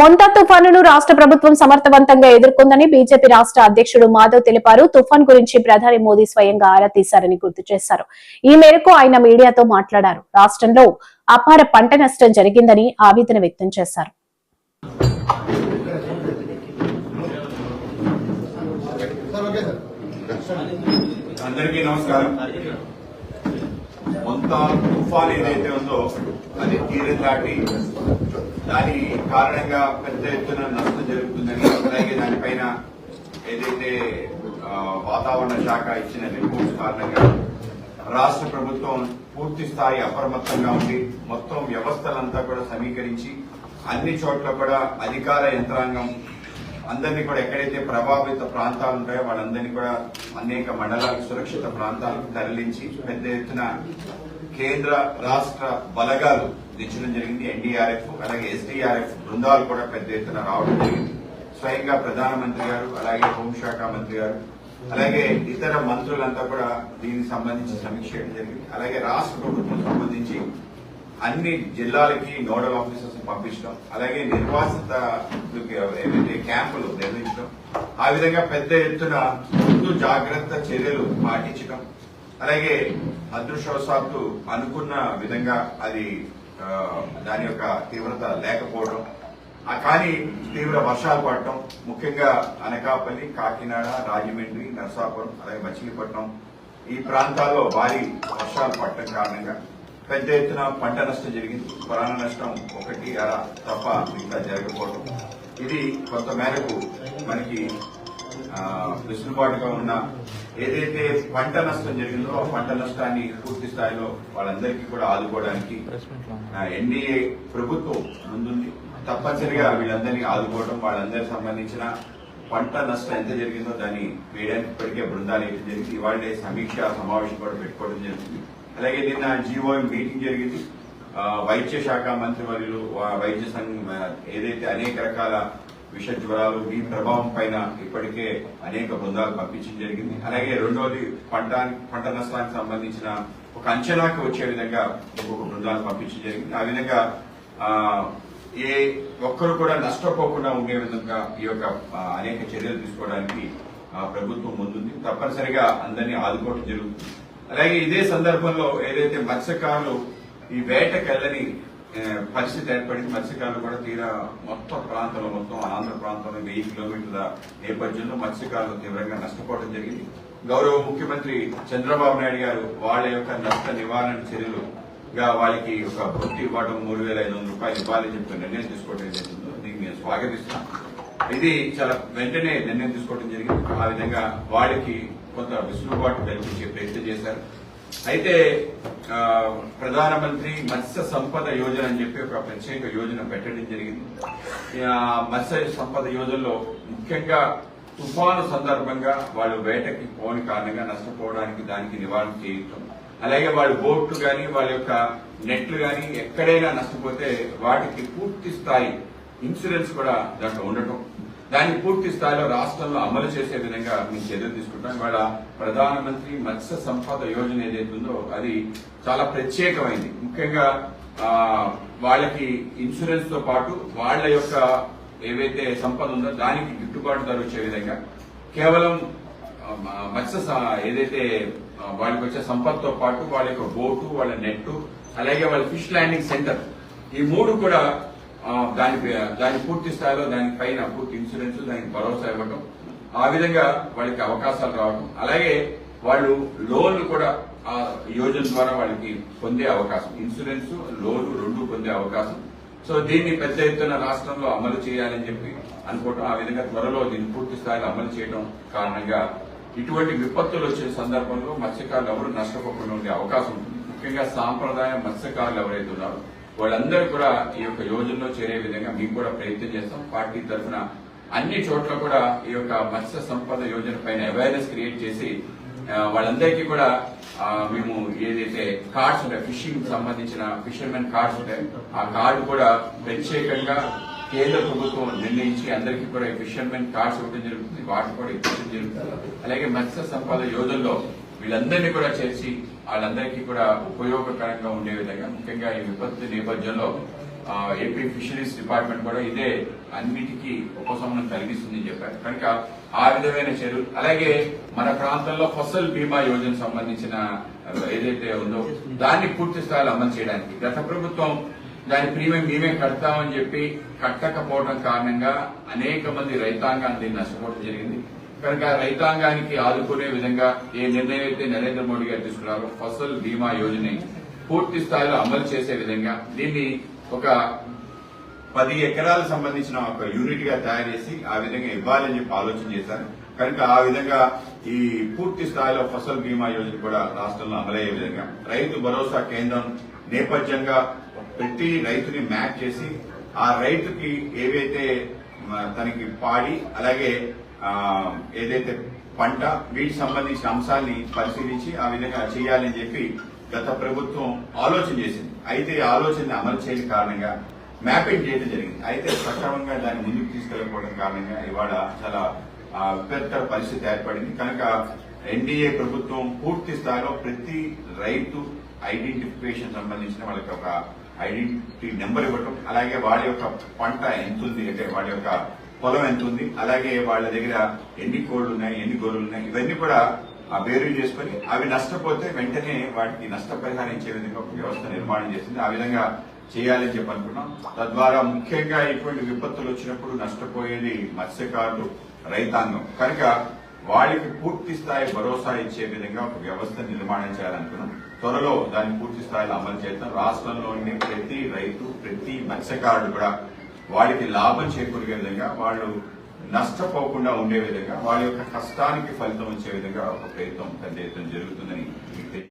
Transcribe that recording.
మొంతా తుఫానును రాష్ట్ర ప్రభుత్వం సమర్థవంతంగా ఎదుర్కొందని బీజేపీ రాష్ట్ర అధ్యక్షుడు మాధవ్ తెలిపారు. తుఫాన్ గురించి ప్రధాని మోదీ స్వయంగా ఆరా తీశారని గుర్తు చేశారు. ఈ మేరకు ఆయన మీడియాతో మాట్లాడారు. రాష్ట్రంలో అపార పంట నష్టం జరిగిందని ఆవేదన వ్యక్తం చేశారు. అందరికీ నమస్కారం. కొంత తుఫాన్ ఏదైతే ఉందో అది తీరం దాటి దాని కారణంగా పెద్ద ఎత్తున నష్టం జరుగుతుందని అలాగే దానిపైన ఏదైతే వాతావరణ శాఖ ఇచ్చిన రిపోర్ట్స్ కారణంగా రాష్ట్ర ప్రభుత్వం పూర్తి స్థాయి అప్రమత్తంగా ఉండి మొత్తం వ్యవస్థలంతా కూడా సమీకరించి అన్ని చోట్ల కూడా అధికార యంత్రాంగం అందరినీ కూడా ఎక్కడైతే ప్రభావిత ప్రాంతాలు ఉంటాయో వాళ్ళందరినీ కూడా అనేక మండలాలకు సురక్షిత ప్రాంతాలకు తరలించి పెద్ద ఎత్తున కేంద్ర రాష్ట్ర బలగాలు దించడం జరిగింది. ఎన్డీఆర్ఎఫ్ అలాగే ఎస్డీఆర్ఎఫ్ బృందాలు కూడా పెద్ద ఎత్తున రావడం జరిగింది. స్వయంగా ప్రధానమంత్రి గారు అలాగే హోంశాఖ మంత్రి గారు అలాగే ఇతర మంత్రులంతా కూడా దీనికి సంబంధించి సమీక్ష చేయడం జరిగింది. అలాగే రాష్ట్ర ప్రభుత్వం సంబంధించి అన్ని జిల్లాలకి నోడల్ ఆఫీసర్స్ పంపించడం అలాగే నిర్వాసిత ఏవైతే క్యాంపులు నిర్వహించడం ఆ విధంగా పెద్ద ఎత్తున ముందు జాగ్రత్త చర్యలు పాటించడం అలాగే అదృష్టవశాత్తు అనుకున్న విధంగా అది దాని యొక్క తీవ్రత లేకపోవడం కానీ తీవ్ర వర్షాలు పడటం ముఖ్యంగా అనకాపల్లి కాకినాడ రాజమండ్రి నర్సాపురం అలాగే మచిలీపట్నం ఈ ప్రాంతాల్లో భారీ వర్షాలు పడటం కారణంగా పెద్ద ఎత్తున పంట నష్టం జరిగింది. ప్రాణ నష్టం ఒకటి అర తప్ప మిగతా జరగకపోవడం ఇది కొంత మేరకు మనకి వెసులుబాటుగా ఉన్న ఏదైతే పంట నష్టం జరిగిందో ఆ పంట నష్టాన్ని పూర్తి స్థాయిలో వాళ్ళందరికీ కూడా ఆదుకోవడానికి ఎన్డీఏ ప్రభుత్వం ముందుంది. తప్పనిసరిగా వీళ్ళందరినీ ఆదుకోవడం వాళ్ళందరికి సంబంధించిన పంట నష్టం ఎంత జరిగిందో దాన్ని వేయడానికి ఇప్పటికే బృందాలు వేయడం జరిగింది? ఇవాళ సమీక్ష సమావేశం కూడా పెట్టుకోవడం జరిగింది. అలాగే నిన్న జీఓఎం మీటింగ్ జరిగింది. వైద్య శాఖ మంత్రి వర్యులు వైద్య సంఘం ఏదైతే అనేక రకాల విష జ్వరాలు ఈ ప్రభావం పైన ఇప్పటికే అనేక బృందాలు పంపించడం జరిగింది. అలాగే రెండోది పంట పంట నష్టానికి సంబంధించిన ఒక అంచనాకి వచ్చే విధంగా ఇంకొక బృందాలు పంపించడం జరిగింది. ఆ విధంగా ఏ ఒక్కరు కూడా నష్టపోకుండా ఉండే విధంగా ఈ యొక్క అనేక చర్యలు తీసుకోవడానికి ప్రభుత్వం ముందుంది. తప్పనిసరిగా అందరినీ ఆదుకోవడం జరుగుతుంది. అలాగే ఇదే సందర్భంలో ఏదైతే మత్స్యకారులు ఈ వేటకెళ్ళని పరిస్థితి ఏర్పడింది మత్స్యకారులు కూడా తీరా మొత్తం ప్రాంతంలో మొత్తం ఆంధ్ర ప్రాంతంలో వెయ్యి కిలోమీటర్ల నేపథ్యంలో మత్స్యకారులు తీవ్రంగా నష్టపోవడం జరిగింది. గౌరవ ముఖ్యమంత్రి చంద్రబాబు నాయుడు గారు వాళ్ళ యొక్క నష్ట నివారణ చర్యలు ఇంకా వాళ్ళకి ఒక వృత్తి ఇవ్వడం మూడు వేల ఐదు వందల రూపాయలు ఇవ్వాలని చెప్పి నిర్ణయం తీసుకోవడం జరిగిందో. దీన్ని నేను స్వాగతిస్తాం ఇది చాలా వెంటనే నిర్ణయం తీసుకోవడం జరిగింది. ఆ విధంగా వాళ్ళకి కొంత వెసులుబాటు కల్పించే ప్రయత్నం చేశారు. అయితే ప్రధానమంత్రి మత్స్య సంపద యోజన అని చెప్పి ఒక ప్రత్యేక యోజన పెట్టడం జరిగింది. మత్స్య సంపద యోజనలో ముఖ్యంగా తుఫాను సందర్భంగా వాళ్ళు వేటకి పోని కారణంగా నష్టపోవడానికి దానికి నివారణ చేయటం అలాగే వాళ్ళ బోట్లు కానీ వాళ్ళ యొక్క నెట్లు కానీ ఎక్కడైనా నష్టపోతే వాటికి పూర్తి స్థాయి ఇన్సూరెన్స్ కూడా దాంట్లో ఉండటం. దాన్ని పూర్తి స్థాయిలో రాష్ట్రంలో అమలు చేసే విధంగా మేము చర్యలు తీసుకుంటాం. ఇవాళ ప్రధానమంత్రి మత్స్య సంపద యోజన ఏదైతే ఉందో అది చాలా ప్రత్యేకమైంది. ముఖ్యంగా వాళ్ళకి ఇన్సూరెన్స్తో పాటు వాళ్ళ యొక్క ఏవైతే సంపద ఉందో దానికి గిట్టుబాటు ధర వచ్చే విధంగా కేవలం మత్స్య ఏదైతే వాళ్ళకి వచ్చే సంపదతో పాటు వాళ్ళ యొక్క బోటు వాళ్ళ నెట్టు అలాగే వాళ్ళ ఫిష్ ల్యాండింగ్ సెంటర్ ఈ మూడు కూడా దాని దాని పూర్తి స్థాయిలో దాని పైన పూర్తి ఇన్సూరెన్స్ దానికి భరోసా ఇవ్వడం ఆ విధంగా వాళ్ళకి అవకాశాలు రావడం అలాగే వాళ్ళు లోన్లు కూడా ఆ యోజన ద్వారా వాళ్ళకి పొందే అవకాశం ఇన్సూరెన్స్ లోన్ రెండు పొందే అవకాశం. సో దీన్ని పెద్ద ఎత్తున రాష్ట్రంలో అమలు చేయాలని చెప్పి అనుకోవటం ఆ విధంగా త్వరలో దీన్ని పూర్తి స్థాయిలో అమలు చేయడం కారణంగా ఇటువంటి విపత్తులు వచ్చే సందర్భంలో మత్స్యకారులు ఎవరు నష్టపోకుండా ఉండే అవకాశం ఉంటుంది. ముఖ్యంగా సాంప్రదాయ మత్స్యకారులు ఎవరైతే ఉన్నారో వాళ్ళందరూ కూడా ఈ యొక్క యోజనలో చేరే విధంగా మేము కూడా ప్రయత్నం చేస్తాం. పార్టీ తరఫున అన్ని చోట్ల కూడా ఈ యొక్క మత్స్య సంపద యోజన పైన అవేర్నెస్ క్రియేట్ చేసి వాళ్ళందరికీ కూడా మేము ఏదైతే కార్డ్స్ ఉంటాయి ఫిషింగ్ సంబంధించిన ఫిషర్మెన్ కార్డ్స్ ఉంటాయి ఆ కార్డు కూడా ప్రత్యేకంగా కేంద్ర ప్రభుత్వం నిర్ణయించి అందరికీ కూడా ఈ ఫిషర్మెన్ కార్డ్స్ ఇవ్వడం జరుగుతుంది వాటి కూడా ఇవ్వడం జరుగుతుంది. అలాగే మత్స్య సంపద యోజనలో వీళ్ళందరినీ కూడా చేర్చి వాళ్ళందరికీ కూడా ఉపయోగకరంగా ఉండే విధంగా ముఖ్యంగా ఈ విపత్తు నేపథ్యంలో ఏపీ ఫిషరీస్ డిపార్ట్మెంట్ కూడా ఇదే అన్నిటికీ ఉపశమనం కలిగిస్తుందని చెప్పారు. కనుక ఆ విధమైన చర్యలు అలాగే మన ప్రాంతంలో ఫసల్ బీమా యోజన సంబంధించిన ఏదైతే ఉందో దాన్ని పూర్తి స్థాయిలో అమలు చేయడానికి గత ప్రభుత్వం దాని ప్రీమియం మేమే కడతామని చెప్పి కట్టకపోవడం కారణంగా అనేక మంది రైతాంగాన్ని దీన్ని నష్టపోవడం జరిగింది. కనుక రైతాంగానికి ఆదుకునే విధంగా ఏ నిర్ణయం అయితే నరేంద్ర మోడీ గారు తీసుకున్నారో ఫసల్ బీమా యోజన పూర్తి స్థాయిలో అమలు చేసే విధంగా దీన్ని ఒక పది ఎకరాలకు సంబంధించిన ఒక యూనిట్గా తయారు చేసి ఆ విధంగా ఇవ్వాలని చెప్పి ఆలోచన చేశారు. కనుక ఆ విధంగా ఈ పూర్తి స్థాయిలో ఫసల్ బీమా యోజన కూడా రాష్ట్రంలో అమలయ్యే విధంగా రైతు భరోసా కేంద్రం నేపథ్యంగా ప్రతి రైతుని మ్యాచ్ చేసి ఆ రైతుకి ఏవైతే తనకి పాడి అలాగే ఏదైతే పంట వీటికి సంబంధించిన అంశాన్ని పరిశీలించి ఆ విధంగా చేయాలని చెప్పి గత ప్రభుత్వం ఆలోచన చేసింది. అయితే ఈ ఆలోచనని అమలు చేయని కారణంగా మ్యాపింగ్ చేయడం జరిగింది. అయితే సక్రమంగా దాన్ని ముందుకు తీసుకెళ్ళకపోవడం కారణంగా ఇవాళ చాలా విపత్తర పరిస్థితి ఏర్పడింది. కనుక ఎన్డీఏ ప్రభుత్వం పూర్తి స్థాయిలో ప్రతి రైతు ఐడెంటిఫికేషన్ సంబంధించిన వాళ్ళకి ఒక ఐడెంటిటీ నెంబర్ ఇవ్వటం అలాగే వాళ్ళ యొక్క పంట ఎంత ఉంది అంటే వాళ్ళ యొక్క పొలం ఎంత ఉంది అలాగే వాళ్ళ దగ్గర ఎన్ని కోళ్ళు ఉన్నాయి ఎన్ని గొర్రెలు ఉన్నాయి ఇవన్నీ కూడా ఆ వేరు చేసుకుని అవి నష్టపోతే వెంటనే వాటికి నష్టపరిహారం ఇచ్చే విధంగా ఒక వ్యవస్థ నిర్మాణం చేసింది ఆ విధంగా చేయాలని చెప్పి అనుకున్నాం. తద్వారా ముఖ్యంగా ఇటువంటి విపత్తులు వచ్చినప్పుడు నష్టపోయేది మత్స్యకారులు రైతాంగం. కనుక వాళ్ళకి పూర్తి స్థాయి భరోసా ఇచ్చే విధంగా ఒక వ్యవస్థ నిర్మాణం చేయాలనుకున్నాం. త్వరలో దాన్ని పూర్తి స్థాయిలో అమలు చేద్దాం. రాష్ట్రంలోని ప్రతి రైతు ప్రతి మత్స్యకారుడు కూడా వాడికి లాభం చేకూరే విధంగా వాళ్ళు నష్టపోకుండా ఉండే విధంగా వాళ్ళ యొక్క కష్టానికి ఫలితం వచ్చే విధంగా ఒక ప్రయత్నం పెద్ద ఎత్తున జరుగుతుందని